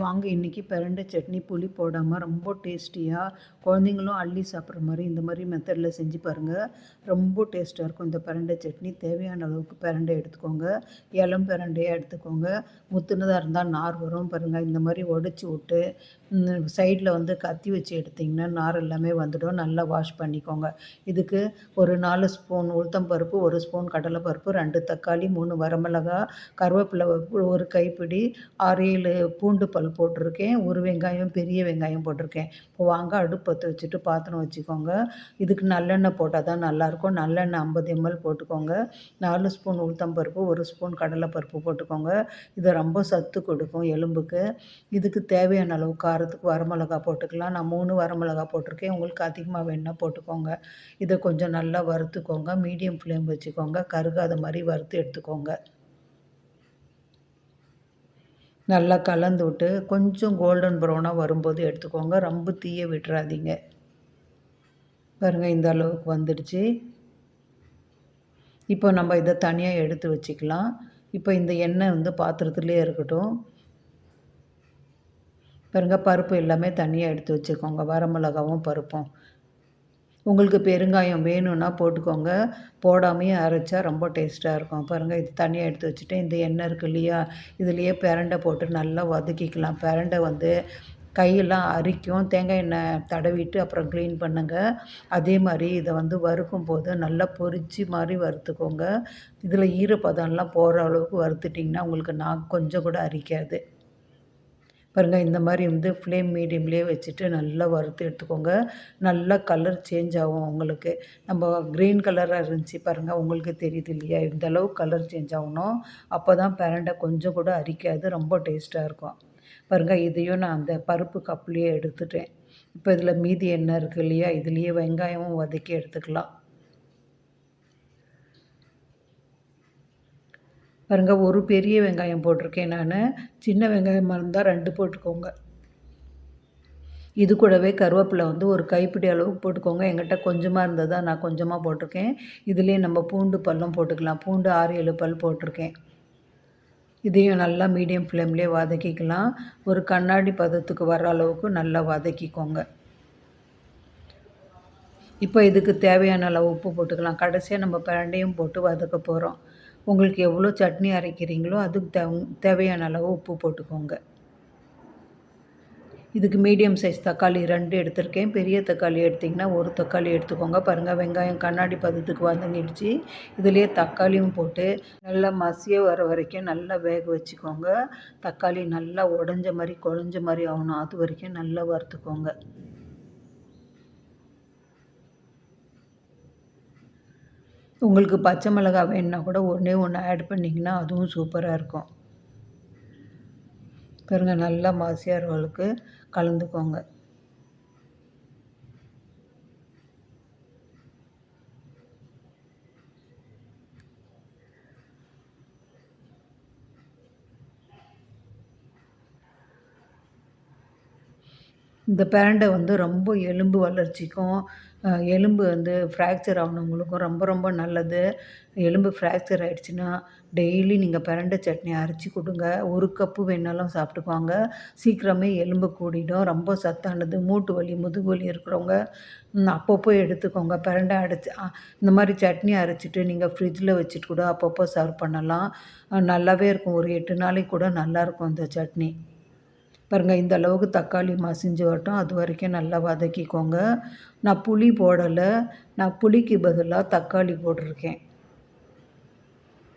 வாங்க. இன்றைக்கி பிரண்டை சட்னி புளி போடாமல் ரொம்ப டேஸ்டியாக குழந்தைங்களும் அள்ளி சாப்பிட்ற மாதிரி இந்த மாதிரி மெத்தடில் செஞ்சு பாருங்கள் ரொம்ப டேஸ்ட்டாக இருக்கும் இந்த பிரண்டை சட்னி. தேவையான அளவுக்கு பிரண்டை எடுத்துக்கோங்க. இளம் பிரண்டையாக எடுத்துக்கோங்க. முத்துனதாக இருந்தால் நார் வரும் பாருங்கள் இந்த மாதிரி உடச்சி விட்டு சைடில் வந்து கத்தி வச்சு எடுத்திங்கன்னா நார் எல்லாமே வந்துடும். நல்லா வாஷ் பண்ணிக்கோங்க. இதுக்கு ஒரு நாலு ஸ்பூன் உளுத்தம் பருப்பு ஒரு ஸ்பூன் கடலைப்பருப்பு ரெண்டு தக்காளி மூணு வரமிளகா கருவேப்பிலை ஒரு கைப்பிடி ஆறு ஏழு பூண்டு பல் போட்டிருக்கேன். ஒரு வெங்காயம் பெரிய வெங்காயம் போட்டிருக்கேன். இப்போ வாங்க அடுப்பு பற்ற வச்சுட்டு பாத்திரம் வச்சுக்கோங்க. இதுக்கு நல்லெண்ணெய் போட்டால் தான் நல்லாயிருக்கும். நல்லெண்ணெய் ஐம்பது எம்எல் போட்டுக்கோங்க. நாலு ஸ்பூன் உளுத்தம் பருப்பு ஒரு ஸ்பூன் கடலைப்பருப்பு போட்டுக்கோங்க. இது ரொம்ப சத்து கொடுக்கும் எலும்புக்கு. இதுக்கு தேவையான அளவு காரத்துக்கு வரமிளகா போட்டுக்கலாம். நான் மூணு வரமிளகா போட்டிருக்கேன். உங்களுக்கு அதிகமாக வேணால் போட்டுக்கோங்க. இதை கொஞ்சம் நல்லா வறுத்துக்கோங்க. மீடியம் ஃப்ளேம் வச்சுக்கோங்க. கருகாத மாதிரி வறுத்து எடுத்துக்கோங்க. நல்லா கலந்து விட்டு கொஞ்சம் கோல்டன் ப்ரௌனாக வரும்போது எடுத்துக்கோங்க. ரொம்ப தீய விட்டுறாதீங்க. பாருங்கள் இந்த அளவுக்கு வந்துடுச்சு. இப்போ நம்ம இதை தனியாக எடுத்து வச்சுக்கலாம். இப்போ இந்த எண்ணெய் வந்து பாத்திரத்துலேயே இருக்கட்டும். பாருங்கள் பருப்பு எல்லாமே தனியாக எடுத்து வச்சுக்கோங்க. வரமிளகாவும் பருப்பும். உங்களுக்கு பெருங்காயம் வேணும்னா போட்டுக்கோங்க. போடாமையே அரைச்சா ரொம்ப டேஸ்ட்டாக இருக்கும். பாருங்கள் இது தனியாக எடுத்து வச்சுட்டு இந்த எண்ணெய் இருக்குது இல்லையா? இதுலேயே பிரண்டை போட்டு நல்லா வதக்கிக்கலாம். பிரண்டை வந்து கையெல்லாம் அரிக்கும். தேங்காய் எண்ணெய் தடவிட்டு அப்புறம் க்ளீன் பண்ணுங்கள் அதே மாதிரி இதை வந்து வறுக்கும் போது நல்லா பொரிச்சு மாதிரி வறுத்துக்கோங்க. இதில் ஈரப்பதம்லாம் போகிற அளவுக்கு வறுத்துட்டிங்கன்னா உங்களுக்கு நான் கொஞ்சம் கூட அரிக்காது. பாருங்கள் இந்த மாதிரி வந்து ஃப்ளேம் மீடியம்லேயே வச்சுட்டு நல்லா வறுத்து எடுத்துக்கோங்க. நல்லா கலர் சேஞ்ச் ஆகும் உங்களுக்கு. நம்ம க்ரீன் கலராக இருந்துச்சு பாருங்கள் உங்களுக்கு தெரியுது இல்லையா? இந்த அளவு கலர் சேஞ்ச் ஆகணும். அப்போ தான் பிரண்டை கொஞ்சம் கூட அரிக்காது ரொம்ப டேஸ்ட்டாக இருக்கும். பாருங்கள் இதையும் நான் அந்த பருப்பு கப்லேயே எடுத்துட்டேன். இப்போ இதில் மீதி எண்ணெய் இருக்குது இல்லையா? இதுலேயே வெங்காயமும் வதக்கி எடுத்துக்கலாம். பாருங்கள் ஒரு பெரிய வெங்காயம் போட்டிருக்கேன் நான். சின்ன வெங்காயமாக இருந்தால் ரெண்டு போட்டுக்கோங்க. இது கூடவே கருவேப்பிலை வந்து ஒரு கைப்பிடி அளவுக்கு போட்டுக்கோங்க. எங்கிட்ட கொஞ்சமாக இருந்ததா நான் கொஞ்சமாக போட்டிருக்கேன். இதுலேயே நம்ம பூண்டு பல்லும் போட்டுக்கலாம். பூண்டு ஆறு ஏழு பல் போட்டிருக்கேன். இதையும் நல்லா மீடியம் ஃப்ளேம்லேயே வதக்கிக்கலாம். ஒரு கண்ணாடி பதத்துக்கு வர அளவுக்கு நல்லா வதக்கிக்கோங்க. இப்போ இதுக்கு தேவையான அளவு உப்பு போட்டுக்கலாம். கடைசியாக நம்ம பிரண்டையும் போட்டு வதக்க போகிறோம் உங்களுக்கு எவ்வளோ சட்னி அரைக்கிறீங்களோ அதுக்கு தேவ தேவையான அளவு உப்பு போட்டுக்கோங்க. இதுக்கு மீடியம் சைஸ் தக்காளி ரெண்டு எடுத்திருக்கேன். பெரிய தக்காளி எடுத்திங்கன்னா ஒரு தக்காளி எடுத்துக்கோங்க. பாருங்கள் வெங்காயம் கண்ணாடி பதத்துக்கு வந்துங்கிடுச்சு இதுலேயே தக்காளியும் போட்டு நல்லா மசிய வர வரைக்கும் நல்லா வேக வச்சுக்கோங்க. தக்காளி நல்லா உடஞ்ச மாதிரி குழஞ்ச மாதிரி ஆகணும். அது வரைக்கும் நல்லா வறுத்துக்கோங்க. உங்களுக்கு பச்சை மிளகா வேணுன்னா கூட ஒன்றே ஒன்று ஆட் பண்ணிங்கன்னா அதுவும் சூப்பராக இருக்கும். பாருங்கள் நல்லா மாசியார்களுக்கு கலந்துக்கோங்க. இந்த பிரண்டை வந்து ரொம்ப எலும்பு வளர்ச்சிக்கும் எலும்பு வந்து ஃப்ராக்சர் ஆனவங்களுக்கும் ரொம்ப ரொம்ப நல்லது. எலும்பு ஃப்ராக்சர் ஆகிடுச்சின்னா டெய்லி நீங்கள் பிரண்டை சட்னி அரைச்சி கொடுங்க. ஒரு கப்பு வேணாலும் சாப்பிட்டுக்குவாங்க சீக்கிரமே எலும்பு கூடிடும். ரொம்ப சத்தானது. மூட்டு வலி முதுகு வலி இருக்கிறவங்க அப்பப்போ எடுத்துக்கோங்க. பிரண்டை அடைச்சி இந்த மாதிரி சட்னி அரைச்சிட்டு நீங்கள் ஃப்ரிட்ஜில் வச்சுட்டு கூட அப்பப்போ சர்வ் பண்ணலாம். நல்லாவே இருக்கும். ஒரு எட்டு நாளைக்கு கூட நல்லாயிருக்கும் இந்த சட்னி. பாருங்கள் இந்த அளவுக்கு தக்காளி மசிஞ்சு வரட்டும். அது வரைக்கும் நல்லா வதக்கிக்கோங்க. நான் புளி போடலை. நான் புளிக்கு பதிலாக தக்காளி போட்டிருக்கேன்.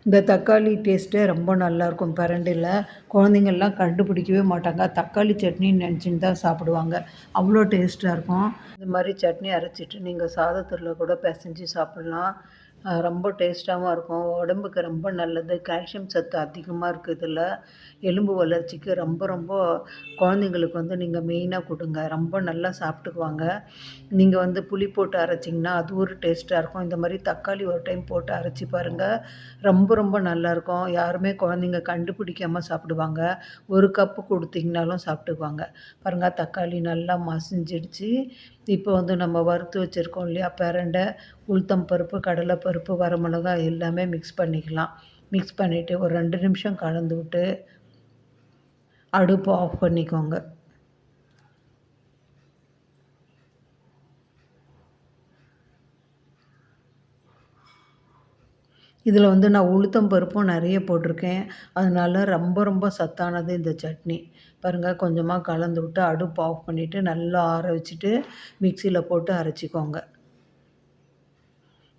இந்த தக்காளி டேஸ்ட்டே ரொம்ப நல்லாயிருக்கும் பரண்டில். குழந்தைங்கள்லாம் கண்டுபிடிக்கவே மாட்டாங்க. தக்காளி சட்னின்னு நினச்சின்னு தான் சாப்பிடுவாங்க. அவ்வளோ டேஸ்ட்டாக இருக்கும். இந்த மாதிரி சட்னி அரைச்சிட்டு நீங்கள் சாதத்தில் கூட பிசைஞ்சு சாப்பிட்லாம். ரொம்ப டேஸ்ட்டாகவும் இருக்கும். உடம்புக்கு ரொம்ப நல்லது. கால்சியம் சத்து அதிகமாக இருக்குது இதில் எலும்பு வளர்ச்சிக்கு ரொம்ப ரொம்ப குழந்தைங்களுக்கு வந்து நீங்கள் மெயினாக கொடுங்க. ரொம்ப நல்லா சாப்பிட்டுக்குவாங்க. நீங்கள் வந்து புளி போட்டு அரைச்சிங்கன்னா அது ஒரு டேஸ்ட்டாக இருக்கும். இந்த மாதிரி தக்காளி ஒரு டைம் போட்டு அரைச்சி பாருங்கள் ரொம்ப ரொம்ப நல்லாயிருக்கும் யாருமே குழந்தைங்க கண்டுபிடிக்காமல் சாப்பிடுவாங்க. ஒரு கப்பு கொடுத்தீங்கனாலும் சாப்பிட்டுக்குவாங்க. பாருங்கள் தக்காளி நல்லா மசிஞ்சிடுச்சு. இப்போ வந்து நம்ம வறுத்து வச்சுருக்கோம் இல்லையா பெரண்டை. உளுத்தம் பருப்பு கடலை பருப்பு பருப்பு வரமிளகா எல்லாமே மிக்ஸ் பண்ணிக்கலாம். மிக்ஸ் பண்ணிவிட்டு ஒரு ரெண்டு நிமிஷம் கலந்து விட்டு அடுப்பு ஆஃப் பண்ணிக்கோங்க. இதில் வந்து நான் உளுத்தம் பருப்பும் நிறைய போட்டிருக்கேன். அதனால ரொம்ப ரொம்ப சத்தானது இந்த சட்னி. பாருங்கள் கொஞ்சமாக கலந்து விட்டு அடுப்பு ஆஃப் பண்ணிவிட்டு நல்லா ஆற வச்சுட்டு மிக்சியில் போட்டு அரைச்சிக்கோங்க.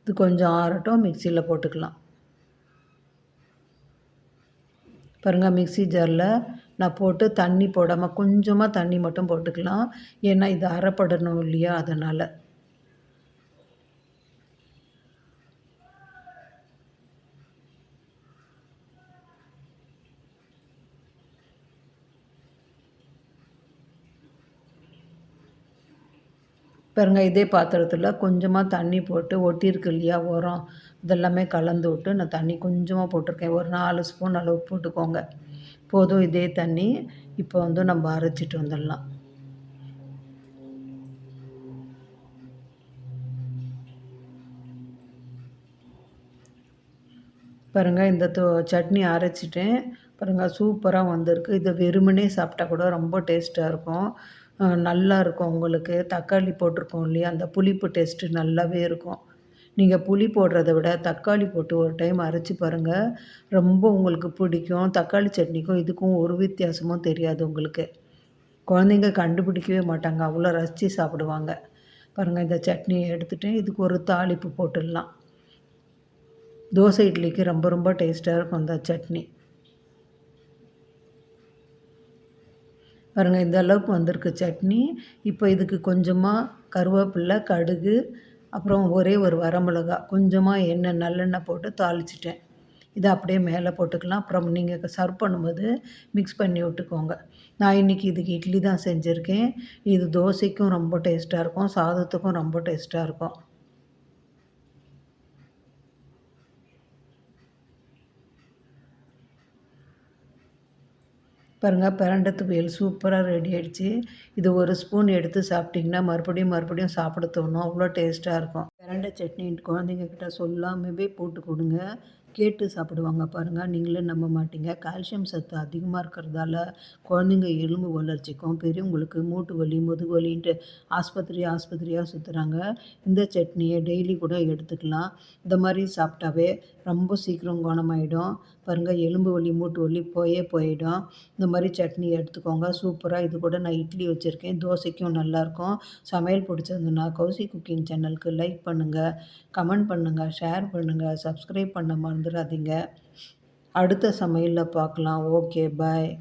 இது கொஞ்சம் ஆறட்டும் மிக்சியில் போட்டுக்கலாம். பாருங்கள் மிக்சி ஜாரில் நான் போட்டு தண்ணி போடாமல் கொஞ்சமாக தண்ணி மட்டும் போட்டுக்கலாம். ஏன்னா இது அரைப்படணும் இல்லையா? அதனால். பாருங்க இதே பாத்திரத்தில் கொஞ்சமாக தண்ணி போட்டு ஒட்டியிருக்கு இல்லையா உரம் இதெல்லாமே கலந்து விட்டு நான் தண்ணி கொஞ்சமாக போட்டிருக்கேன். ஒரு நாலு ஸ்பூன் அளவு போட்டுக்கோங்க. போதும் இதே தண்ணி இப்போ வந்து நம்ம அரைச்சிட்டு வந்துடலாம். பாருங்கள் இந்த சட்னி அரைச்சிட்டேன். பாருங்கள் சூப்பராக வந்திருக்கு. இதை வெறுமனே சாப்பிட்டா கூட ரொம்ப டேஸ்ட்டாக இருக்கும். நல்லா இருக்கும் உங்களுக்கு. தக்காளி போட்டிருக்கோம் இல்லையா? அந்த புளிப்பு டேஸ்ட்டு நல்லாவே இருக்கும். நீங்கள் புளி போடுறத விட தக்காளி போட்டு ஒரு டைம் அரைச்சி பாருங்கள் ரொம்ப உங்களுக்கு பிடிக்கும். தக்காளி சட்னிக்கும் இதுக்கும் ஒரு வித்தியாசமும் தெரியாது உங்களுக்கு. குழந்தைங்க கண்டுபிடிக்கவே மாட்டாங்க. அவ்வளோ ரசித்து சாப்பிடுவாங்க. பாருங்கள் இந்த சட்னியை எடுத்துகிட்டு இதுக்கு ஒரு தாளிப்பு போட்டுடலாம். தோசை இட்லிக்கு ரொம்ப ரொம்ப டேஸ்ட்டாக இருக்கும் இந்த சட்னி. பாருங்கள் இந்த அளவுக்கு வந்திருக்கு சட்னி. இப்போ இதுக்கு கொஞ்சமாக கருவேப்பில்லை கடுகு அப்புறம் ஒரே ஒரு வரமிளகா கொஞ்சமாக எண்ணெய் நல்லெண்ணெய் போட்டு தாளிச்சிட்டேன். இதை அப்படியே மேலே போட்டுக்கலாம். அப்புறம் நீங்கள் சர்வ் பண்ணும்போது மிக்ஸ் பண்ணி விட்டுக்கோங்க. நான் இன்றைக்கி இதுக்கு இட்லி தான் செஞ்சுருக்கேன். இது தோசைக்கும் ரொம்ப டேஸ்ட்டாக இருக்கும். சாதத்துக்கும் ரொம்ப டேஸ்ட்டாக இருக்கும். பாருங்கள் பிரண்டை துவையல் சூப்பராக ரெடி ஆகிடுச்சு இது ஒரு ஸ்பூன் எடுத்து சாப்பிட்டிங்கன்னா மறுபடியும் மறுபடியும் சாப்பிட தோணும். அவ்வளோ டேஸ்ட்டாக இருக்கும். பிரண்டை சட்னி குழந்தைங்க கிட்ட சொல்லாமவே போட்டு கொடுங்க. கேட்டு சாப்பிடுவாங்க பாருங்கள் நீங்களே நம்ப மாட்டீங்க. கால்சியம் சத்து அதிகமாக இருக்கிறதால குழந்தைங்க எலும்பு வளர்ச்சிக்கும் பெரியவங்களுக்கு மூட்டு வலி முதுகு வலின்ட்டு ஆஸ்பத்திரி ஆஸ்பத்திரியாக சுற்றுறாங்க இந்த சட்னியை டெய்லி கூட எடுத்துக்கலாம். இந்த மாதிரி சாப்பிட்டாவே ரொம்ப சீக்கிரம் குணமாயிடும். பாருங்கள் எலும்பு வலி மூட்டு வலி போயே போயிடும். இந்த மாதிரி சட்னி எடுத்துக்கோங்க. சூப்பராக இது கூட நான் இட்லி வச்சுருக்கேன். தோசைக்கும் நல்லாயிருக்கும். சமையல் பிடிச்சிருந்துன்னா கௌசி குக்கிங் சேனலுக்கு லைக் பண்ணுங்கள் கமெண்ட் பண்ணுங்கள் ஷேர் பண்ணுங்கள் சப்ஸ்கிரைப் பண்ண மறந்துடாதீங்க அடுத்த சமையலில் பார்க்கலாம். Okay bye.